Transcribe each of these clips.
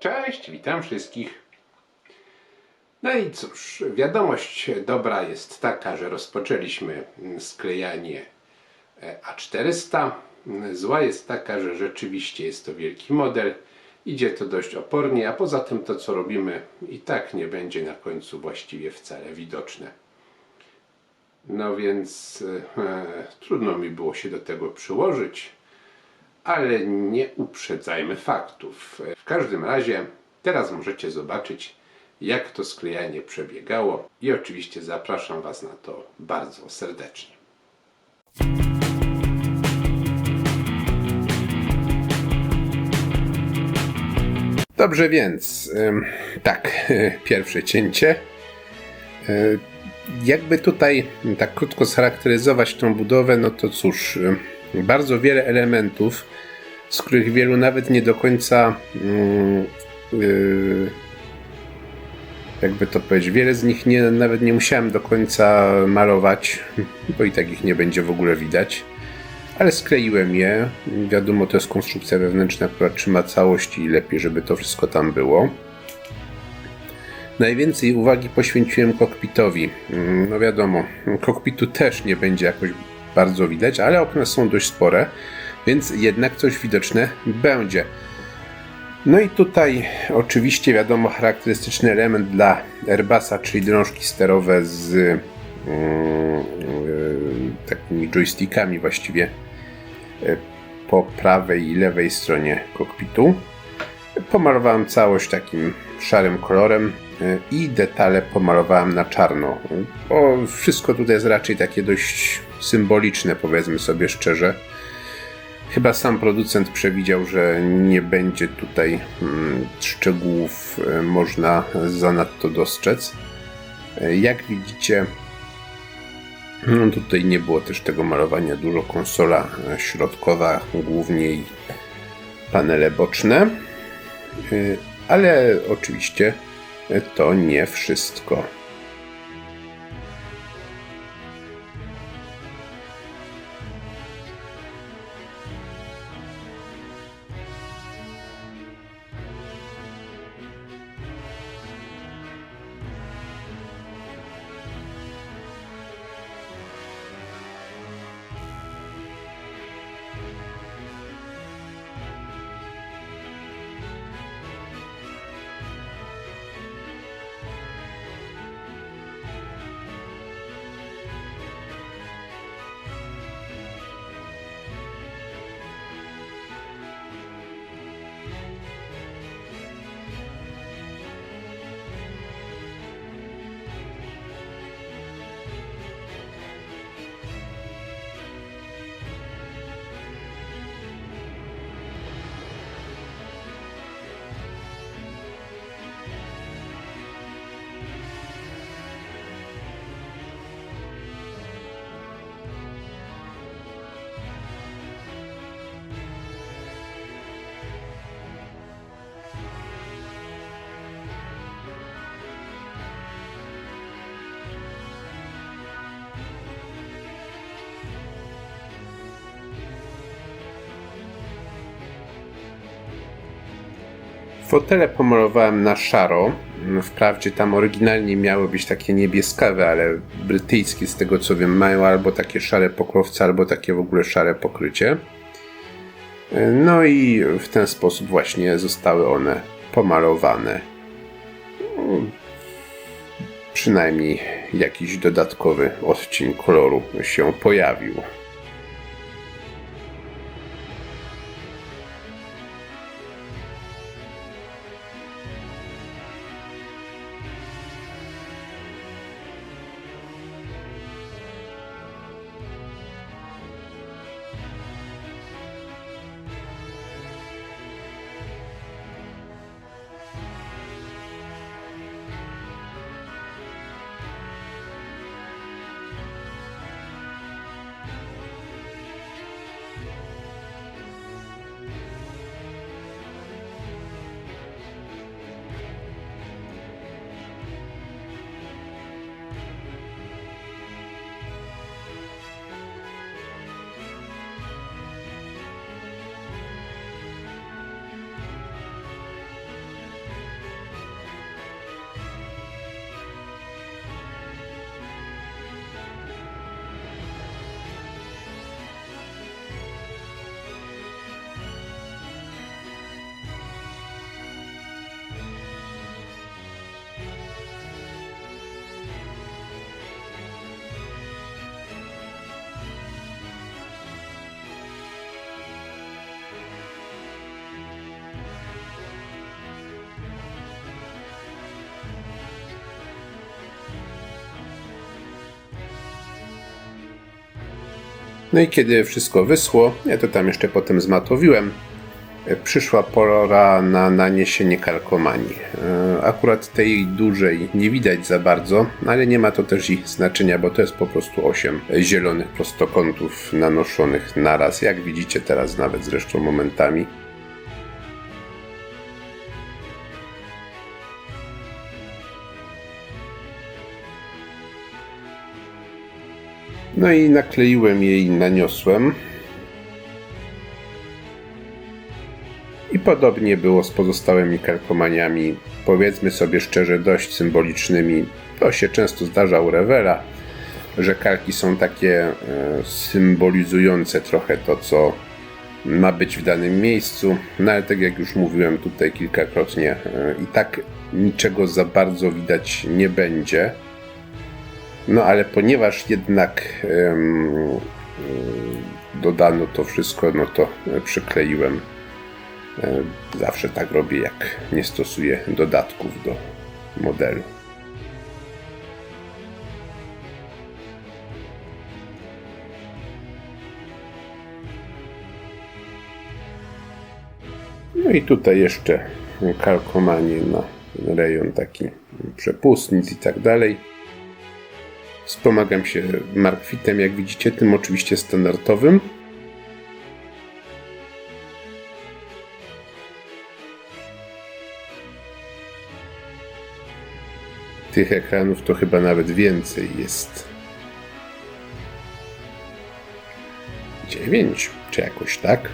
Cześć, witam wszystkich. No i cóż, wiadomość dobra jest taka, że rozpoczęliśmy sklejanie e, A400. Zła jest taka, że rzeczywiście jest to wielki model. Idzie to dość opornie, a poza tym to co robimy i tak nie będzie na końcu właściwie wcale widoczne. No więc e, trudno mi było się do tego przyłożyć, ale nie uprzedzajmy faktów. W każdym razie teraz możecie zobaczyć, jak to sklejanie przebiegało i oczywiście zapraszam Was na to bardzo serdecznie. Dobrze więc, tak, pierwsze cięcie. Y, Jakby tutaj tak krótko scharakteryzować tą budowę, no to cóż, bardzo wiele elementów, z których wielu nawet nie do końca, mm, y, jakby to powiedzieć, wiele z nich nie, nawet nie musiałem do końca malować, bo i tak ich nie będzie w ogóle widać. Ale skleiłem je. Wiadomo, to jest konstrukcja wewnętrzna, która trzyma całość i lepiej, żeby to wszystko tam było. Najwięcej uwagi poświęciłem kokpitowi. Mm, No wiadomo, kokpitu też nie będzie jakoś bardzo widać, ale okna są dość spore, więc jednak coś widoczne będzie. No i tutaj oczywiście wiadomo charakterystyczny element dla Airbusa, czyli drążki sterowe z e, takimi joystickami właściwie e, po prawej i lewej stronie kokpitu. Pomalowałem całość takim szarym kolorem y, i detale pomalowałem na czarno. Bo wszystko tutaj jest raczej takie dość symboliczne, powiedzmy sobie szczerze. Chyba sam producent przewidział, że nie będzie tutaj mm, szczegółów y, można zanadto dostrzec. Y, Jak widzicie, no tutaj nie było też tego malowania dużo. Konsola e, środkowa, głównie panele boczne. Ale oczywiście to nie wszystko. Fotele pomalowałem na szaro. Wprawdzie tam oryginalnie miały być takie niebieskawe, ale brytyjskie z tego co wiem mają albo takie szare pokrowce, albo takie w ogóle szare pokrycie. No i w ten sposób właśnie zostały one pomalowane. Przynajmniej jakiś dodatkowy odcień koloru się pojawił. No i kiedy wszystko wyschło, ja to tam jeszcze potem zmatowiłem, e, przyszła pora na naniesienie kalkomanii. E, Akurat tej dużej nie widać za bardzo, ale nie ma to też i znaczenia, bo to jest po prostu 8 zielonych prostokątów nanoszonych naraz, jak widzicie teraz nawet zresztą momentami. No i nakleiłem jej naniosłem. I podobnie było z pozostałymi kalkomaniami, powiedzmy sobie szczerze, dość symbolicznymi. To się często zdarza u Revela, że kalki są takie e, symbolizujące trochę to, co ma być w danym miejscu. No ale tak jak już mówiłem tutaj kilkakrotnie, e, i tak niczego za bardzo widać nie będzie. No ale ponieważ jednak em, dodano to wszystko, no to e, przykleiłem. E, Zawsze tak robię, jak nie stosuję dodatków do modelu. No i tutaj jeszcze kalkomanie na rejon taki przepustnic i tak dalej. Wspomagam się markwitem, jak widzicie, tym oczywiście standardowym. Tych ekranów to chyba nawet więcej jest. Dziewięć, czy jakoś tak?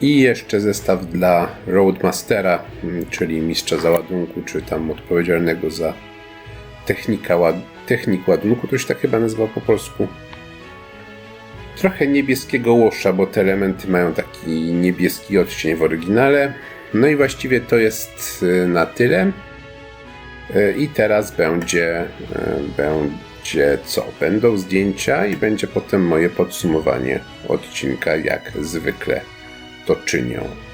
I jeszcze zestaw dla Roadmastera, mm, czyli mistrza załadunku, czy tam odpowiedzialnego za technika ład... technik ładunku, to się tak chyba nazywa po polsku. Trochę niebieskiego łosza, bo te elementy mają taki niebieski odcień w oryginale. No i właściwie to jest y, na tyle. Y, I teraz będzie, y, będzie co? Będą zdjęcia i będzie potem moje podsumowanie odcinka, jak zwykle to czynią.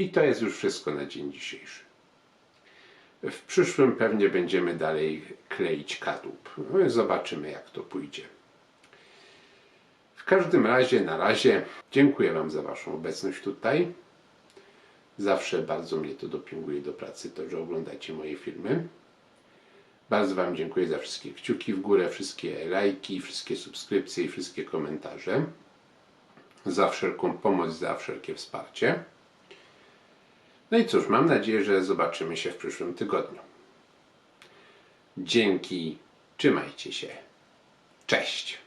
I to jest już wszystko na dzień dzisiejszy. W przyszłym pewnie będziemy dalej kleić kadłub. No zobaczymy, jak to pójdzie. W każdym razie, na razie, dziękuję Wam za Waszą obecność tutaj. Zawsze bardzo mnie to dopinguje do pracy, to, że oglądacie moje filmy. Bardzo Wam dziękuję za wszystkie kciuki w górę, wszystkie lajki, wszystkie subskrypcje i wszystkie komentarze. Za wszelką pomoc, za wszelkie wsparcie. No i cóż, mam nadzieję, że zobaczymy się w przyszłym tygodniu. Dzięki, trzymajcie się. Cześć.